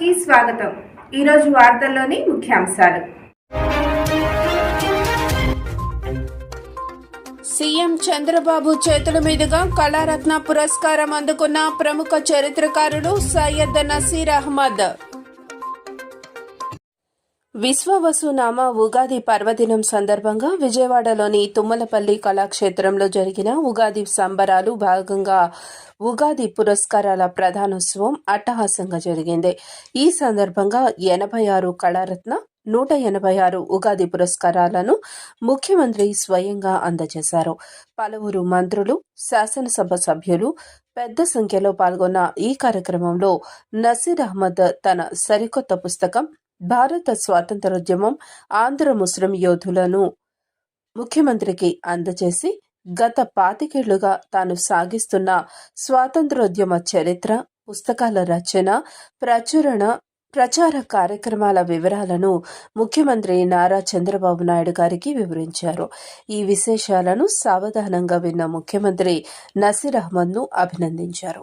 కి స్వాగతం. ఈరోజు వార్తల్లోని ముఖ్యాంశాలు. సీఎం చంద్రబాబు చేతుల మీదుగా కళారత్న పురస్కారం అందుకున్న ప్రముఖ చరిత్రకారుడు సయ్యద్ నసీర్ అహ్మద్. విశ్వవసునామ ఉగాది పర్వదినం సందర్భంగా విజయవాడలోని తుమ్మలపల్లి కళాక్షేత్రంలో జరిగిన ఉగాది సంబరాలు భాగంగా ఉగాది పురస్కారాల ప్రధానోత్సవం అట్టహాసంగా జరిగింది. ఈ సందర్భంగా ఎనభై ఆరు కళారత్న నూట ఎనభై ఆరు ఉగాది పురస్కారాలను ముఖ్యమంత్రి స్వయంగా అందజేశారు. పలువురు మంత్రులు శాసనసభ సభ్యులు పెద్ద సంఖ్యలో పాల్గొన్న ఈ కార్యక్రమంలో నసీర్ అహ్మద్ తన సరికొత్త పుస్తకం భారత స్వాతంత్రోద్యమం ఆంధ్ర ముస్లిం యోధులను ముఖ్యమంత్రికి అందజేసి గత పాతికేళ్ళుగా తాను సాగిస్తున్న స్వాతంత్రోద్యమ చరిత్ర పుస్తకాల రచన ప్రచురణ ప్రచార కార్యక్రమాల వివరాలను ముఖ్యమంత్రి నారా చంద్రబాబు నాయుడు గారికి వివరించారు. ఈ విశేషాలను సావధానంగా విన్న ముఖ్యమంత్రి నసీర్ అహ్మద్ను అభినందించారు.